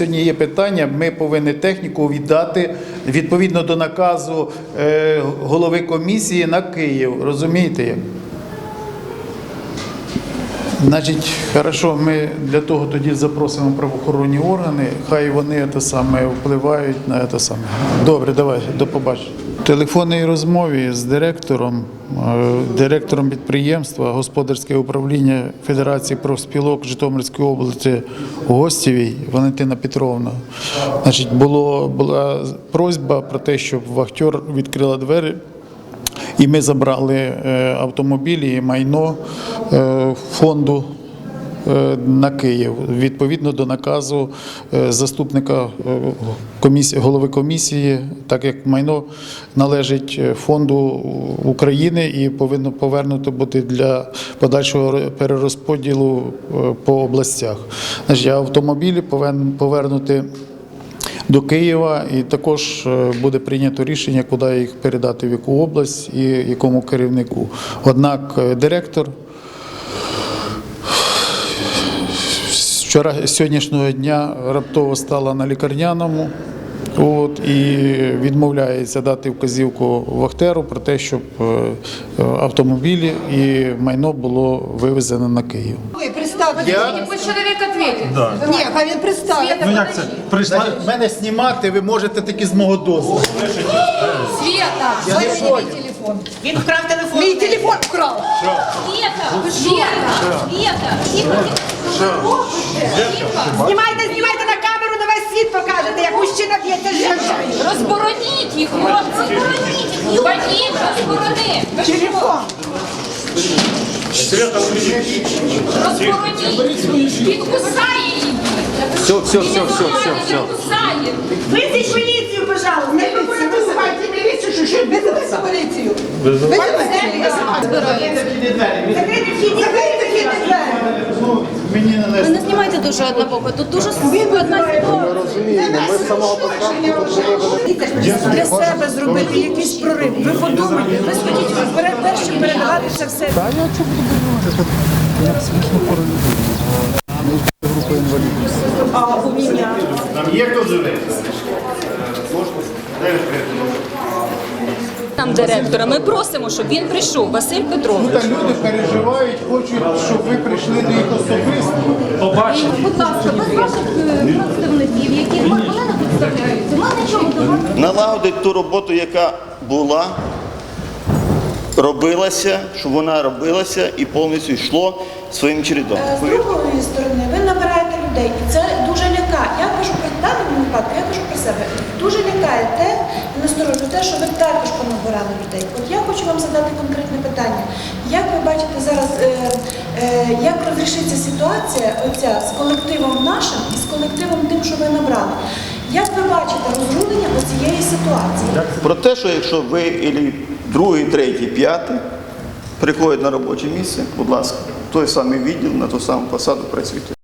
сьогодні є питання, ми повинні техніку віддати відповідно до наказу е, голови комісії на Київ. Розумієте? Значить, хорошо, ми для того тоді запросимо правоохоронні органи, хай вони те саме впливають на те саме. Добре, давай, до побачення. Телефонній розмові з директором, е, директором підприємства Господарське управління Федерації профспілок Житомирської області Гостєвій Валентина Петровна. Значить, було, була просьба про те, щоб вахтер відкрила двері і ми забрали е, автомобілі і майно е, фонду на Київ відповідно до наказу е, заступника е, комісії, голови комісії, так як майно належить е, фонду України і повинно повернуто бути для подальшого перерозподілу е, по областях. Значить, автомобілі повинні повернути до Києва, і також е, буде прийнято рішення, куди їх передати в яку область і якому керівнику. Однак е, директор вчора з сьогоднішнього дня раптово стала на лікарняному. От, і відмовляється дати вказівку Вахтеру про те, щоб е, автомобілі і майно було вивезено на Київ. Вы представьте. Я- Пусть человек ответит. Нет, а він представить. Ну як це? Прийшла. Мене знімати ви можете тільки з мого дозволу. Не проти. телефон. Він вкрав телефон. Мій телефон. Света! Света! Света! Тихо, тихо. Тихо. Знімайте, знімайте на камеру, на весь світ покажете, як мужчина б'ється жінкою. Розбороніть їх, хлопці! Розбороніть їх! Вадим, розборони! Ви що? Телефон. Розбороніть! Він кусає її! Все, все, все, все, все, все. Він кусає! Визвіть міліцію, пожалуйста. Не визивайте міліцію, що що визивайте поліцію. Визивайте. Закрийте вхідні двері, Мені не Ви не знімайте дуже однобоко. Тут дуже складна для себе зробити якийсь прорив. Ви подумайте, ви сходіть вперед першим передавати це все. А у мене. Там є хто живе? Нам директора. Ми просимо, щоб він прийшов. Василь Петрович. Та люди переживають, хочуть, щоб ви прийшли до їх особисто. Будь ласка, без ваших е, представників, які вони не представляються. Ми нічого до вас. налагодить ту роботу, яка була, робилася, щоб вона робилася і повністю йшло своїм чередом. Е, з другої сторони ви набираєте людей, і це дуже лякає. Я кажу про в даному випадку, я кажу про себе. Дуже лякає те і насторожує те, також понабирали людей. От я хочу вам задати конкретне питання. Як ви бачите зараз, е, е, як розрішиться ситуація оця з колективом нашим і з колективом тим, що ви набрали? Як ви бачите розрулення цієї ситуації? Про те, що якщо ви і другий, третій, п'ятий приходять на робоче місце, будь ласка, той самий відділ на ту саму посаду працюйте.